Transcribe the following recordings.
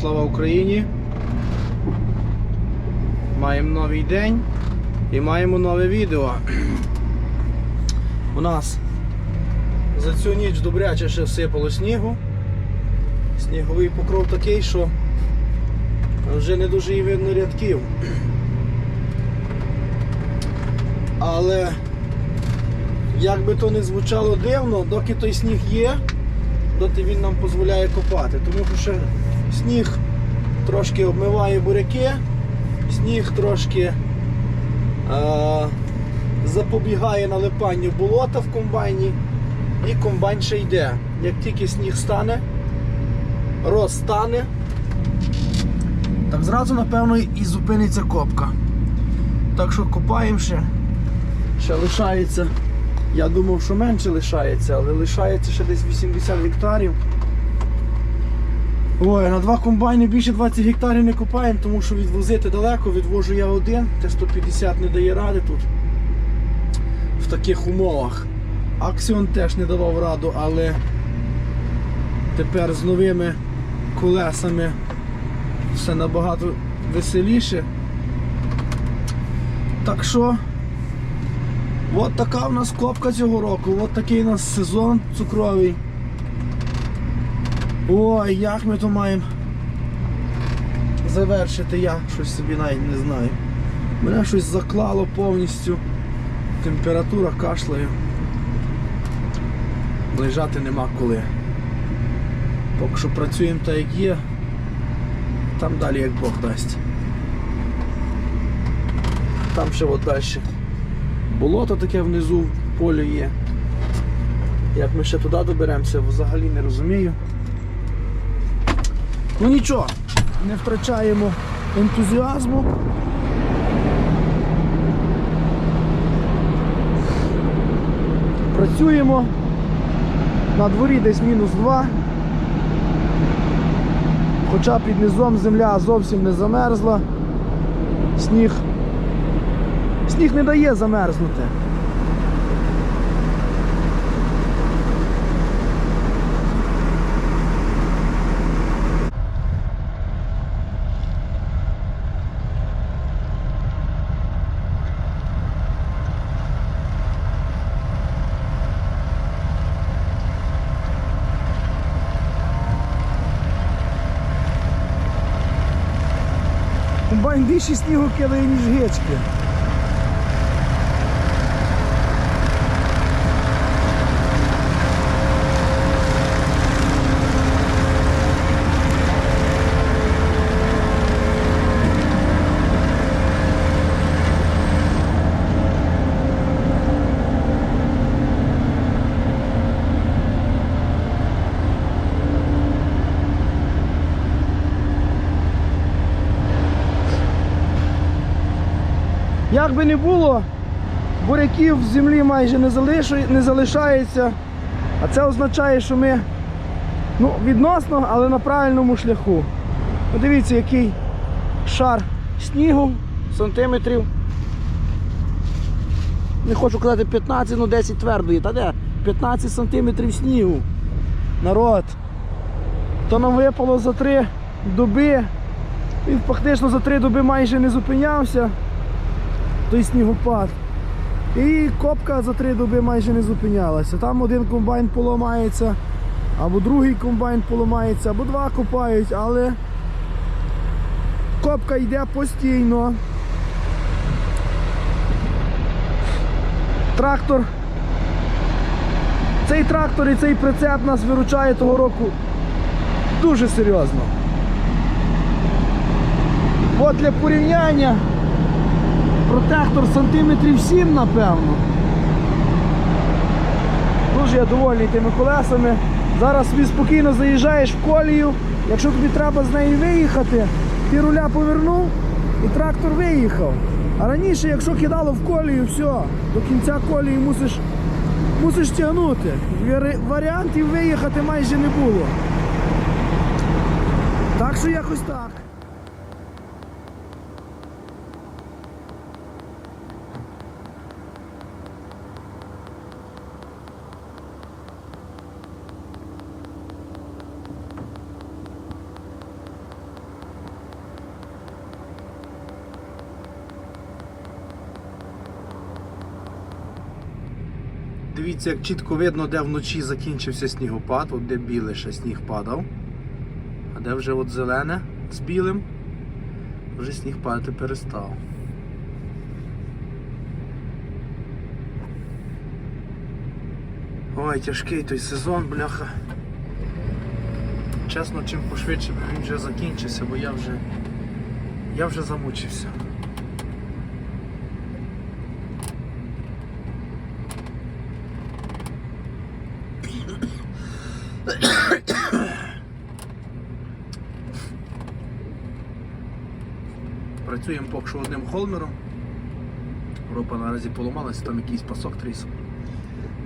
слава Україні! Маємо новий день і маємо нове відео. У нас за цю ніч добряче ще всипало снігу. Сніговий покров такий, що вже не дуже і видно рядків. Але як би то не звучало дивно, доки той сніг є, доти він нам дозволяє копати. Тому що ще сніг трошки обмиває буряки, сніг трошки е, запобігає налипанню болота в комбайні, і комбайн ще йде. Як тільки сніг стане, розтане, так зразу, напевно, і зупиниться копка. Так що копаємо ще. Ще лишається. Я думав, що менше лишається, але лишається ще десь 80 гектарів. Ой, на два комбайни більше 20 гектарів не копаємо, тому що відвозити далеко, відвожу я один, Т-150 не дає ради тут в таких умовах. Аксіон теж не давав раду, але тепер з новими колесами все набагато веселіше. Так що От така в нас копка цього року, от такий у нас сезон цукровий. Ой, як ми то маємо завершити, я щось собі навіть не знаю. Мене щось заклало повністю. Температура кашляю. Лежати нема коли. Поки що працюємо так як є, там далі як Бог дасть. Там ще от далі. Болото таке внизу в полі є. Як ми ще туди доберемося, взагалі не розумію. Ну нічого, не втрачаємо ентузіазму. Працюємо. На дворі десь мінус 2. Хоча під низом земля зовсім не замерзла. Сніг Сніг не дає замерзнути. Більше снігу кидає, ніж гечки. Як би не було, буряків в землі майже не, не залишається. А це означає, що ми ну, відносно, але на правильному шляху. Подивіться, який шар снігу, сантиметрів. Не хочу казати 15, ну 10 твердої. Та де? 15 сантиметрів снігу. Народ. То нам випало за три доби. Він фактично за три доби майже не зупинявся той снігопад. І копка за три доби майже не зупинялася. Там один комбайн поламається, або другий комбайн поламається, або два копають, але копка йде постійно. Трактор. Цей трактор і цей прицеп нас виручає того року дуже серйозно. От для порівняння протектор сантиметрів 7, напевно. Дуже я довольний тими колесами. Зараз собі спокійно заїжджаєш в колію. Якщо тобі треба з неї виїхати, ти руля повернув і трактор виїхав. А раніше, якщо кидало в колію, все, до кінця колії мусиш, мусиш тягнути. Варіантів виїхати майже не було. Так що якось так. Дивіться, як чітко видно, де вночі закінчився снігопад, от де біле ще сніг падав. А де вже от зелене з білим, вже сніг падати перестав. Ой, тяжкий той сезон, бляха. Чесно, чим пошвидше він вже закінчився, бо я вже. Я вже замучився. Працюємо поки що одним холмером. Ропа наразі поламалася, там якийсь пасок трісок.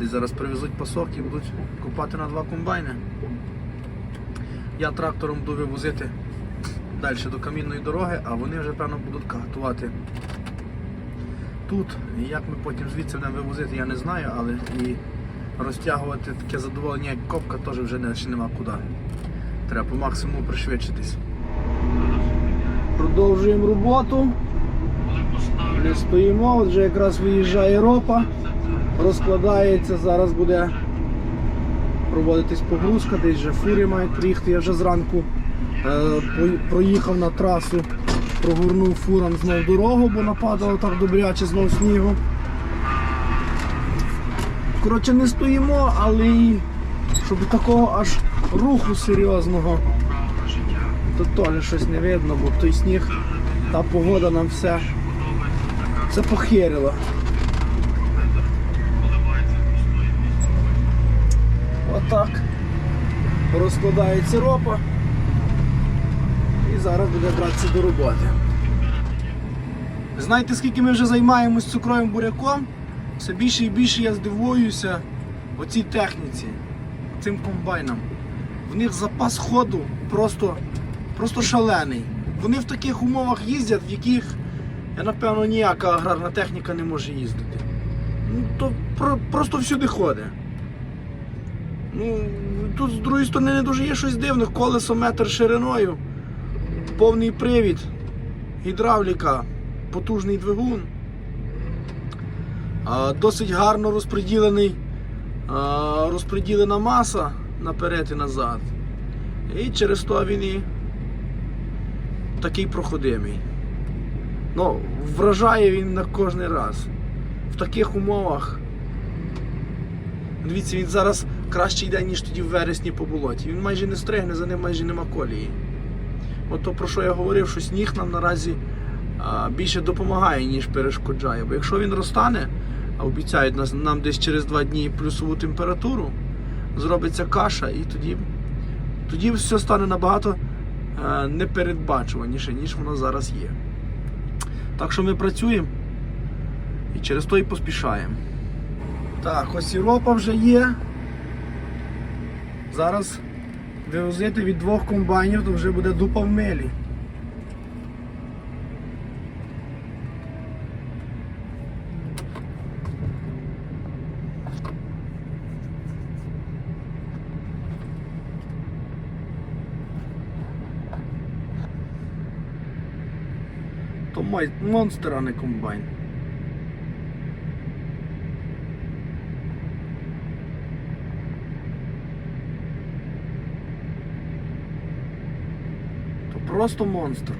Десь зараз привезуть пасок і будуть купати на два комбайни. Я трактором буду вивозити далі до камінної дороги, а вони вже певно будуть катувати тут. Як ми потім звідси будемо вивозити, я не знаю, але і розтягувати таке задоволення, як копка, теж вже нема куди. Треба по максимуму пришвидшитись. Продовжуємо роботу. Не стоїмо, от вже якраз виїжджає ропа, розкладається, зараз буде проводитись погрузка, десь вже фури мають приїхати. Я вже зранку е, проїхав на трасу, прогорнув фурам знов дорогу, бо нападало так добряче знов снігу. Коротше, не стоїмо, але і щоб такого аж руху серйозного, то теж щось не видно, бо той сніг, та погода нам все, все похерила. Отак. Розкладається ропа. І зараз буде братися до роботи. Знаєте, скільки ми вже займаємось цукровим буряком? Все більше і більше я здивуюся оцій техніці, цим комбайнам. В них запас ходу просто, просто шалений. Вони в таких умовах їздять, в яких, я напевно, ніяка аграрна техніка не може їздити. Ну, то про, просто всюди ходить. Ну, тут з другої сторони не дуже є щось дивне. Колесо метр шириною, повний привід, гідравліка, потужний двигун. Досить гарно розподілений, розподілена маса наперед і назад. І через то він і такий проходимий. Ну, вражає він на кожний раз. В таких умовах. Дивіться, він зараз краще йде, ніж тоді в вересні по болоті. Він майже не стригне, за ним майже нема колії. От то про що я говорив, що сніг нам наразі а, більше допомагає, ніж перешкоджає. Бо якщо він розтане, а обіцяють нас, нам десь через два дні плюсову температуру, зробиться каша, і тоді, тоді все стане набагато непередбачуваніше, ніж воно зараз є. Так що ми працюємо і через то і поспішаємо. Так, ось Європа вже є. Зараз вивозити від двох комбайнів, то вже буде дупа в мелі. То май монстр, а не комбайн. То просто монстр.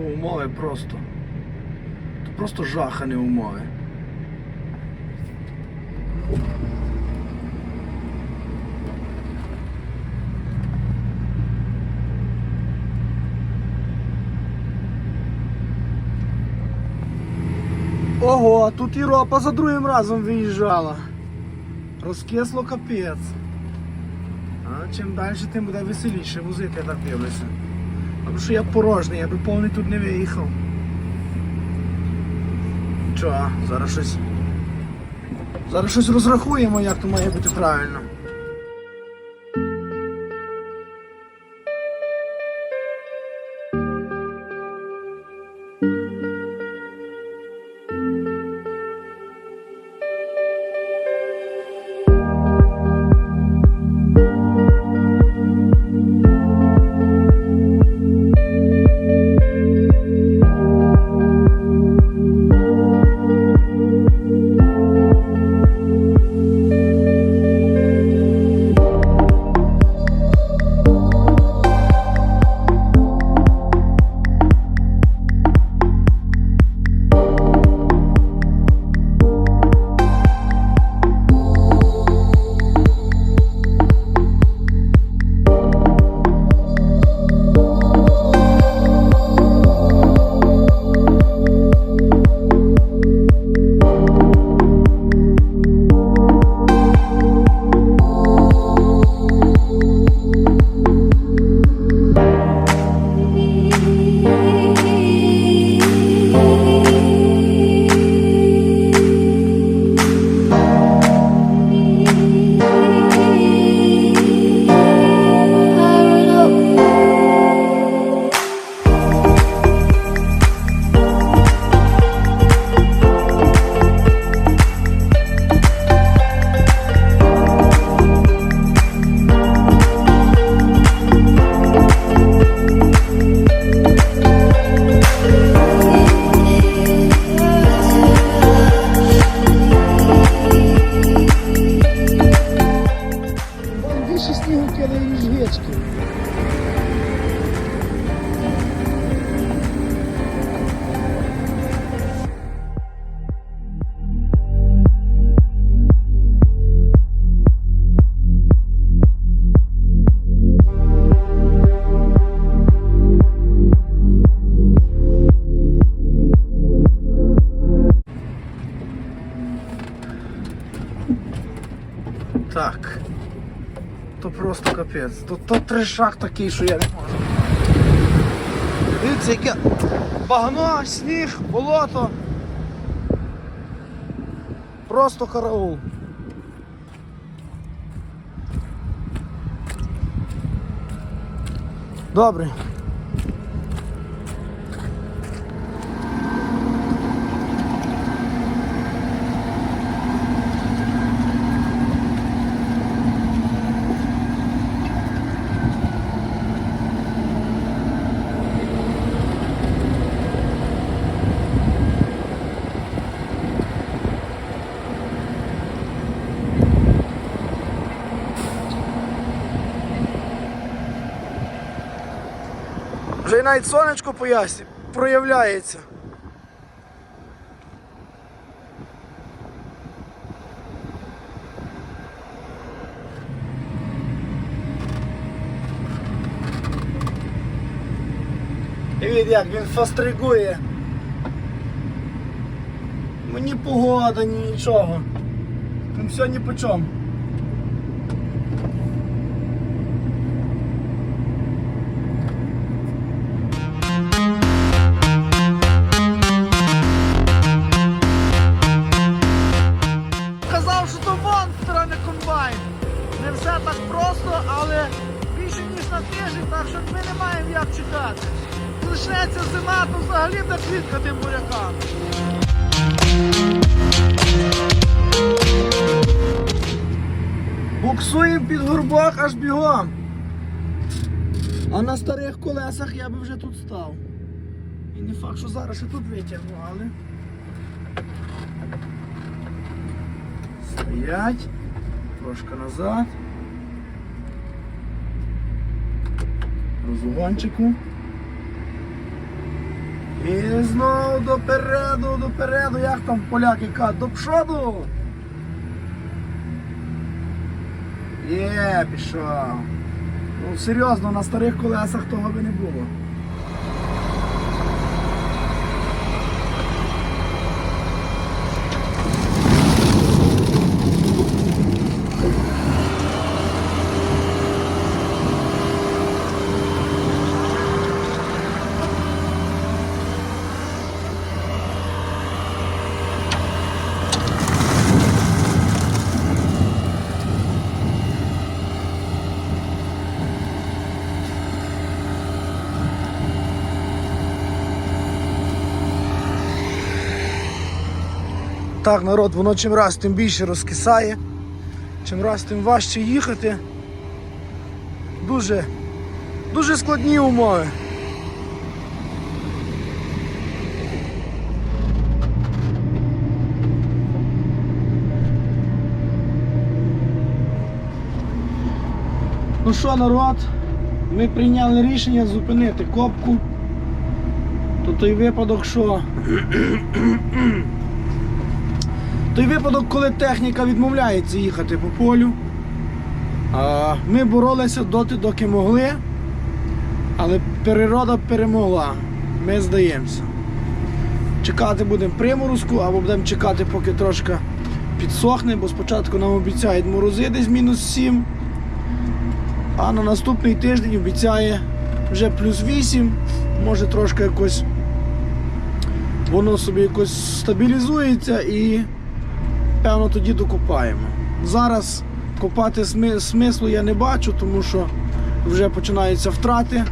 Ну, умови просто. То просто жах, а не умови. Ого, тут Європа за другим разом виїжджала. Розкисло капець. А чим далі, тим буде веселіше возити, я так дивлюся. Тому що я порожній, я би повний тут не виїхав. Чого, зараз щось. Зараз щось розрахуємо, як то має бути правильно. Капець. То, то тришак такий, що я не можу. Дивіться, яке багно, сніг, болото. Просто караул. Добре. Й навіть сонечко поясні, проявляється. Дивіться, як він фастригує. Мені погода, ні нічого. Він все ні по чому. Так просто, але більше ніж на тиждень, так що ми не маємо як чекати. Лишається зима, то взагалі не квітка тим бурякам. Буксуємо під горбок аж бігом. А на старих колесах я би вже тут став. І не факт, що зараз ще тут витягну, але. Стоять. Трошки назад. Розугончику. І знову допереду, допереду, як там поляки кажуть, до пшоду. Є, пішов. Ну серйозно, на старих колесах того би не було. Так, народ, воно чим раз тим більше розкисає, чим раз тим важче їхати. Дуже, дуже складні умови. Ну що, народ, ми прийняли рішення зупинити копку. То той випадок, що той випадок, коли техніка відмовляється їхати по полю. Ми боролися доти, доки могли, але природа перемогла. Ми здаємося. Чекати будемо приморозку або будемо чекати, поки трошки підсохне, бо спочатку нам обіцяють морози десь мінус 7. А на наступний тиждень обіцяє вже плюс 8, може трошки якось воно собі якось стабілізується і певно тоді докопаємо. Зараз копати сми- смислу я не бачу, тому що вже починаються втрати,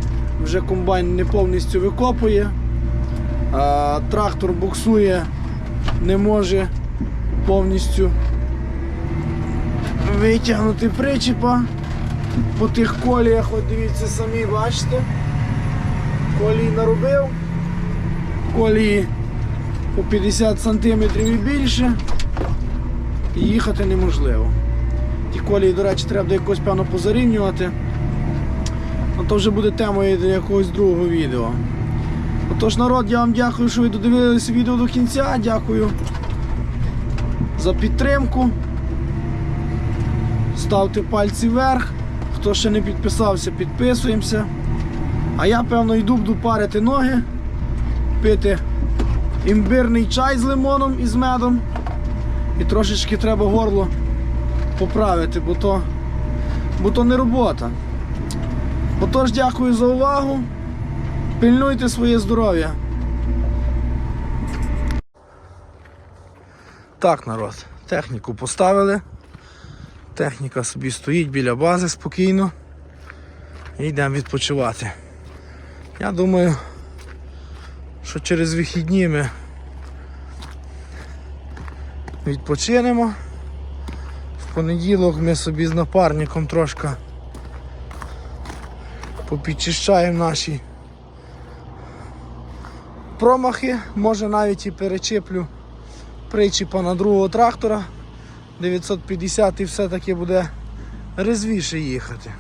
вже комбайн не повністю викопує, трактор буксує, не може повністю витягнути причіпа по тих коліях, от дивіться самі, бачите. Колії наробив, колії по 50 см і більше. І їхати неможливо. Ті колії, до речі, треба якось певно позарівнювати. Ну, то вже буде темою для якогось другого відео. Отож, народ, я вам дякую, що ви додивилися відео до кінця. Дякую за підтримку. Ставте пальці вверх. Хто ще не підписався, підписуємося. А я, певно, йду буду парити ноги, пити імбирний чай з лимоном і з медом. І трошечки треба горло поправити, бо то, бо то не робота. Отож, дякую за увагу. Пильнуйте своє здоров'я. Так, народ, техніку поставили. Техніка собі стоїть біля бази спокійно. І йдемо відпочивати. Я думаю, що через вихідні ми відпочинемо. В понеділок ми собі з напарником трошки попідчищаємо наші промахи, може навіть і перечеплю причіпа на другого трактора 950 і все-таки буде резвіше їхати.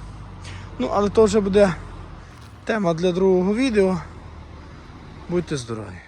Ну, але то вже буде тема для другого відео. Будьте здорові!